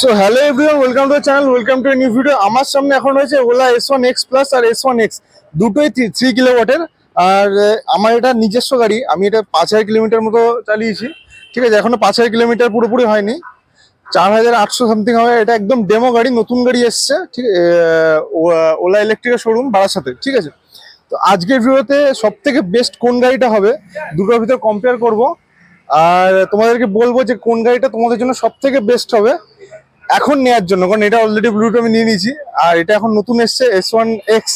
So hello everyone welcome to channel welcome to new video আমার সামনে এখন রয়েছে Ola S one X plus আর S one X দুটোই three কিলোওয়াটের আর আমার এটা নিজস্ব গাড়ি, আমি এটা পাঁচ হাজার কিলোমিটার মতো চালিয়েছি। ঠিক আছে, এখনও পাঁচ হাজার কিলোমিটার পুরোপুরি হয়নি। চার হাজার আটশো সামথিং হবে, এটা একদম ডেমো গাড়ি, নতুন গাড়ি এসছে। ঠিক ওলা ইলেকট্রিকের শোরুম বারাসাতে ঠিক আছে। তো আজকের ভিডিওতে সব থেকে বেস্ট কোন গাড়িটা হবে, দুটোর ভিতর কম্পেয়ার করব। আর তোমাদেরকে বলব যে কোন গাড়িটা তোমাদের জন্য সব থেকে বেস্ট হবে। এখন নেওয়ার জন্য, কারণ এটা অলরেডি ব্লুটুথ আমি নিয়ে নিয়েছি। আর এটা এখন নতুন এসছে S one X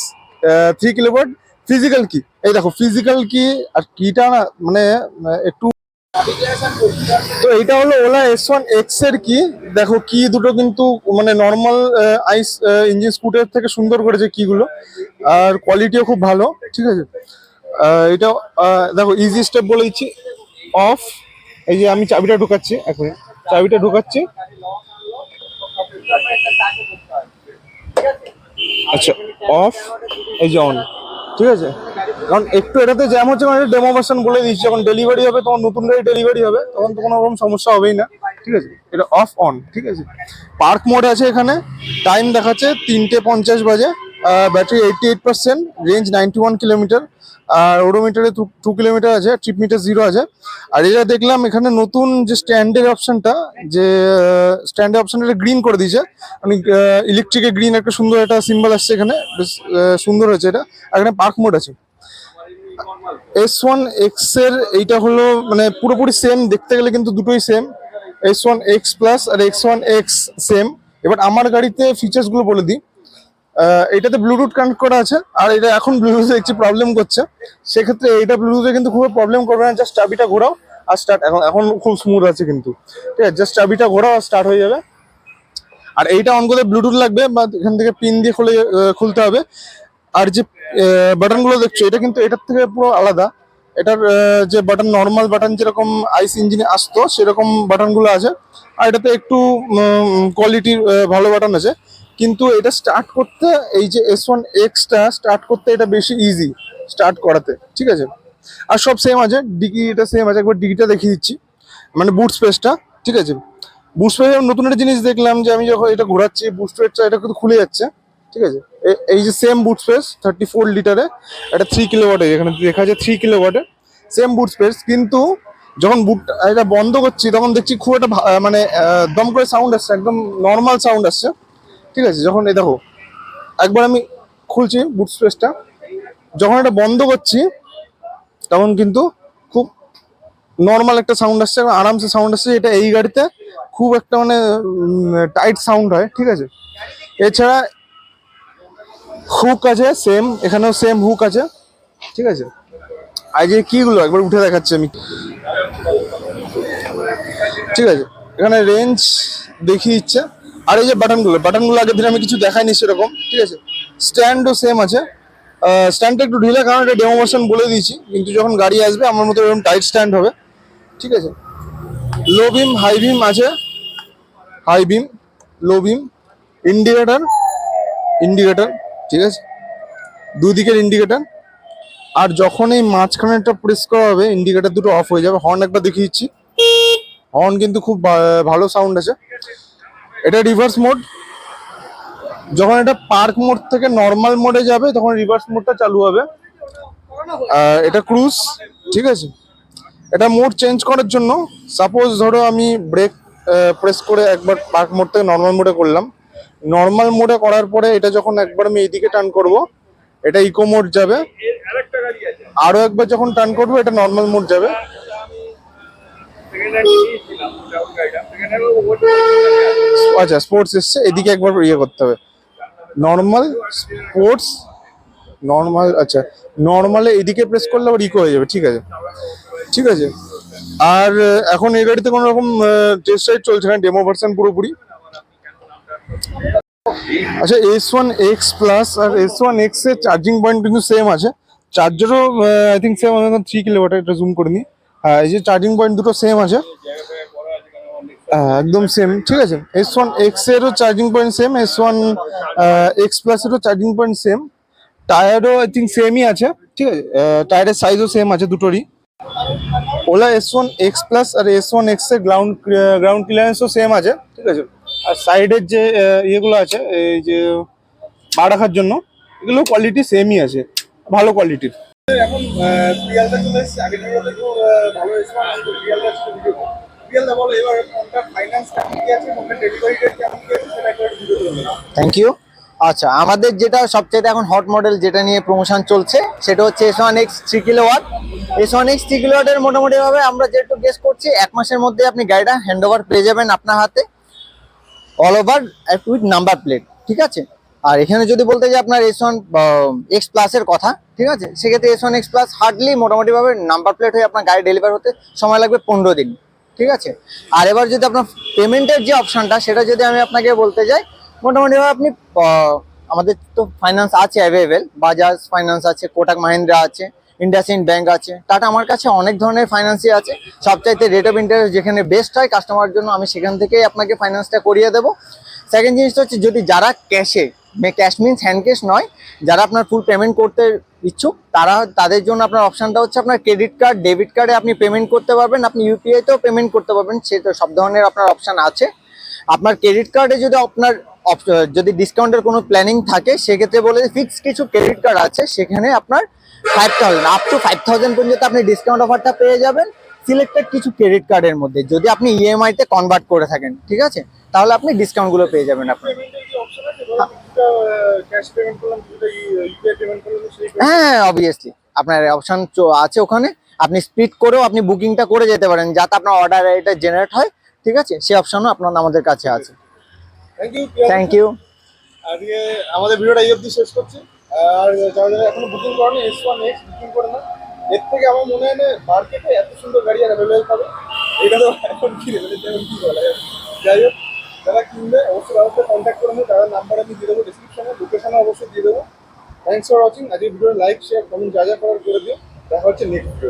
three kilowatt physical কি এই দেখো ফিজিক্যাল কি আর কিটা না মানে একটু তো এটা হলো ওলা এস ওয়ান এক্সের কি দেখো কি দুটো কিন্তু মানে নর্মাল আইস ইঞ্জিন স্কুটার থেকে সুন্দর করেছে কিগুলো আর কোয়ালিটিও খুব ভালো, ঠিক আছে? এটা দেখো ইজি স্টেপ বলে দিচ্ছি অফ এই যে আমি চাবিটা ঢুকাচ্ছি মিনিট চাবিটা ঢুকাচ্ছি। আচ্ছা অফ এই যে অন ঠিক আছে? কারণ একটু এটাতে জ্যাম হচ্ছে মানে ডেমো ভার্সন বলে দিচ্ছি যখন ডেলিভারি হবে, তখন নতুন গাড়ি ডেলিভারি হবে, তখন তো কোনো রকম সমস্যা হবেই না। ঠিক আছে? এটা অফ অন ঠিক আছে? পার্ক মোড আছে এখানে। টাইম দেখাচ্ছে তিনটে পঞ্চাশ বাজে। Battery eighty eight percent range ninety one kilometre আর ওডোমিটারে টু কিলোমিটার আছে ট্রিপ মিটার জিরো আছে। আর এটা দেখলাম এখানে নতুন যে স্ট্যান্ডের অপশনটা যে স্ট্যান্ডের অপশনটা গ্রিন করে দিয়েছে। মানে ইলেকট্রিকের গ্রিন একটা সুন্দর একটা সিম্বল আসছে এখানে, বেশ সুন্দর হয়েছে এটা। আর এখানে পার্ক মোড আছে। এস ওয়ান এক্সের এইটা হলো মানে পুরোপুরি সেম দেখতে গেলে কিন্তু দুটোই same S one X plus আর এক্স ওয়ান এক্স সেম এবার আমার গাড়িতে ফিচার্সগুলো বলে দিই। এটাতে ব্লুটুথ কানেক্ট করা আছে, আর এটা এখন ব্লুটুথে একটু প্রবলেম করছে। সেক্ষেত্রে এটা ব্লুটুথে কিন্তু খুব প্রবলেম করবে না জাস্ট চাবিটা ঘোরাও আর স্টার্ট এখন এখন খুব স্মুথ আছে কিন্তু। ঠিক আছে জাস্ট চাবিটা ঘোরাও আর স্টার্ট হয়ে যাবে। আর এইটা অন করতে ব্লুটুথ লাগবে, বা এখান থেকে পিন দিয়ে খুলে খুলতে হবে। আর যে বাটনগুলো দেখছ, এটা কিন্তু এটার থেকে পুরো আলাদা। এটার যে বাটন নর্মাল বাটন যেরকম আইস ইঞ্জিনে আসতো, সেরকম বাটনগুলো আছে। আর এটাতে একটু কোয়ালিটির ভালো বাটন আছে। কিন্তু এটা স্টার্ট করতে এই যে এস ওয়ান এক্সটা স্টার্ট করতে এটা বেশি ইজি স্টার্ট করাতে, ঠিক আছে? আর সব সেম আছে ডিগি এটা সেম আছে, একবার ডিগিটা দেখিয়ে দিচ্ছি। মানে বুট স্পেসটা ঠিক আছে? বুট স্পেস নতুন একটা জিনিস দেখলাম যে আমি যখন এটা ঘোরাচ্ছি বুট স্পেসটা এটা কিন্তু খুলে যাচ্ছে, ঠিক আছে? এই যে same boot space thirty four লিটারে এটা থ্রি কিলো ওয়াটে এখানে দেখা যায় থ্রি কিলো ওয়াটে সেম বুট স্পেস কিন্তু যখন বুট এটা বন্ধ করছি, তখন দেখছি খুব একটা মানে দম করে সাউন্ড আসছে, একদম নর্মাল সাউন্ড আসছে। ঠিক আছে, যখন এই দেখো, একবার আমি খুলছি বুট স্পেসটা যখন এটা বন্ধ করছি, তখন কিন্তু খুব নর্মাল একটা সাউন্ড আসছে আরামসে সাউন্ড আসছে, এটা এই গাড়িতে খুব একটা মানে টাইট সাউন্ড হয়, ঠিক আছে। এছাড়া হুক আছে সেম এখানেও সেম হুক আছে, ঠিক আছে। যে কিগুলো? একবার উঠে দেখাচ্ছি আমি। ঠিক আছে, এখানে রেঞ্জ দেখিয়ে দিচ্ছে। আর এই যে বাটনগুলো বাটনগুলো আগের দিন আমি কিছু দেখাইনি সেরকম, ঠিক আছে? স্ট্যান্ডও সেম আছে। স্ট্যান্ডটা একটু ঢিলে, কারণ এটা ডেমো বলে দিয়েছি, কিন্তু যখন গাড়ি আসবে, আমার মতো এরকম টাইট স্ট্যান্ড হবে, ঠিক আছে? লো বিম হাই বিম আছে। High beam low beam indicator indicator ঠিক আছে? দুদিকের ইন্ডিকেটার আর যখন এই মাঝখানেটা প্রেস করা হবে ইন্ডিকেটার দুটো অফ হয়ে যাবে। হর্ন একবার দেখিয়ে দিচ্ছি। হর্ন কিন্তু খুব ভালো সাউন্ড আছে। এটা রিভার্স মোড যখন এটা পার্ক মোড থেকে নর্মাল মোডে যাবে, তখন রিভার্স মোডটা চালু হবে। এটা ক্রুজ ঠিক আছে? এটা মোড চেঞ্জ করার জন্য সাপোজ ধরো আমি ব্রেক প্রেস করে একবার পার্ক মোড থেকে নর্মাল মোডে করলাম। নর্মাল মোডে করার পরে এটা যখন একবার আমি এইদিকে টার্ন করব, এটা ইকো মোড যাবে। আরও একবার যখন টার্ন করব, এটা নর্মাল মোড যাবে। আচ্ছা স্পোর্টস এসছে, এদিকে একবার ইয়ে করতে হবে। নর্মাল স্পোর্টস নর্মাল আচ্ছা নর্মালে এদিকে প্রেস করলে আবার ইকো হয়ে যাবে, ঠিক আছে? ঠিক আছে? আর এখন এই গাড়িতে কোনো রকম টেস্ট রাইড চলছে না ডেমো ভার্সন পুরোপুরি। আচ্ছা এস ওয়ান এক্স প্লাস আর এস ওয়ান এক্সের চার্জিং পয়েন্ট কিন্তু সেম আছে। চার্জারও I think same three kilometre এটা জুম করে নিই এই যে চার্জিং পয়েন্ট দুটো সেম আছে। একদম সেম ঠিক আছে? এস ওয়ান এক্স এরও charging point same S one X plus এরও চার্জিং পয়েন্ট সেম টায়ারও আই থিঙ্ক সেমই আছে, ঠিক আছে? টায়ারের সাইজও সেম আছে দুটোরই। Ola S one X plus আর এস ওয়ান এক্সের গ্রাউন্ড গ্রাউন্ড ক্লিয়ারেন্সও সেম আছে, ঠিক আছে? আর সাইডের যে ইয়েগুলো আছে, এই যে পা রাখার জন্য, এগুলো কোয়ালিটি সেমই আছে, ভালো কোয়ালিটির এখন চলে এসেছে ভালো থ্যাংক ইউ আচ্ছা আমাদের যেটা সবচেয়ে এখন হট মডেল যেটা নিয়ে প্রমোশন চলছে, সেটা হচ্ছে S one X three kilowatt S one X three kilo ওয়াটের মোটামুটি আমরা যেটু গেস করছি, এক মাসের মধ্যে আপনি গাড়িটা হ্যান্ড ওভার পেয়ে যাবেন আপনার হাতে all over with number plate ঠিক আছে? আর এখানে যদি বলতে যাই আপনার এস ওয়ান এক্স প্লাসের কথা, ঠিক আছে? সেক্ষেত্রে S one X plus hardly মোটামুটি ভাবে নাম্বার প্লেট হয়ে আপনার গাড়ি ডেলিভার হতে সময় লাগবে পনেরো দিন। ঠিক আছে? আর এবার যদি আপনার পেমেন্টের যে অপশানটা, সেটা যদি আমি আপনাকে বলতে যাই, মোটামুটি ভাবে আপনি আমাদের তো ফাইন্যান্স আছে অ্যাভেলেবেল বাজাজ ফাইন্যান্স আছে কোটাক মাহিন্দ্রা আছে ইন্ডাসইন্ড ব্যাংক আছে টাটা আমার কাছে অনেক ধরনের ফাইন্যান্সই আছে। সবচাইতে রেট অফ ইন্টারেস্ট যেখানে বেস্ট হয় কাস্টমারের জন্য আমি সেখান থেকেই আপনাকে ফাইন্যান্সটা করিয়ে দেবো। সেকেন্ড জিনিসটা হচ্ছে যদি যারা ক্যাশে ক্যাশ মিনস হ্যান্ড ক্যাশ নয়। যারা আপনার ফুল পেমেন্ট করতে ইচ্ছুক, তারা তাদের জন্য আপনার অপশানটা হচ্ছে আপনার ক্রেডিট কার্ড ডেবিট কার্ডে আপনি পেমেন্ট করতে পারবেন, আপনি ইউপিআইতেও পেমেন্ট করতে পারবেন সেটা সব ধরনের আপনার অপশান আছে। আপনার ক্রেডিট কার্ডে যদি আপনার যদি ডিসকাউন্টের কোনো প্ল্যানিং থাকে, সেক্ষেত্রে বলে ফিক্স কিছু ক্রেডিট কার্ড আছে, সেখানে আপনার five thousand up to five thousand পর্যন্ত আপনি ডিসকাউন্ট অফারটা পেয়ে যাবেন সিলেক্টেড কিছু ক্রেডিট কার্ডের মধ্যে। যদি আপনি E ইএমআই তে কনভার্ট করে থাকেন, ঠিক আছে? তাহলে আপনি ডিসকাউন্টগুলো পেয়ে যাবেন আপনি হ্যাঁ অবভিয়াসলি আপনার অপশন আছে ওখানে। আপনি স্পিড করেও আপনি বুকিংটা করে যেতে পারেন যাতে আপনার অর্ডার এটা জেনারেট হয় ঠিক আছে? সেই অপশনও আপনার আমাদের কাছে আছে। থ্যাংক ইউ আজকে আমাদের ভিডিওটা এই অবধি শেষ করছি। আর যারা যারা এখনও বুকিং করেনি এস ওয়ান এক্স বুকিং করে না এর থেকে আমার মনে হয় না মার্কেটে এত সুন্দর গাড়ি আর অ্যাভেলেবেল পাবে। এটা তো এখন কি রেভেলের কি বলা যায়? যাই হোক। যারা কিনবে অবশ্যই তাদের কন্ট্যাক্ট করে নেবে, তাদের নাম্বার আমি দিয়ে দেবো ডিসক্রিপশনে লোকেশনে অবশ্যই দিয়ে দেবো। থ্যাংকস ফর ওয়াচিং আজকে ভিডিও লাইক শেয়ার কমেন্ট যা যা করার করে দিও। দেখা হচ্ছে নেক্সট ভিডিও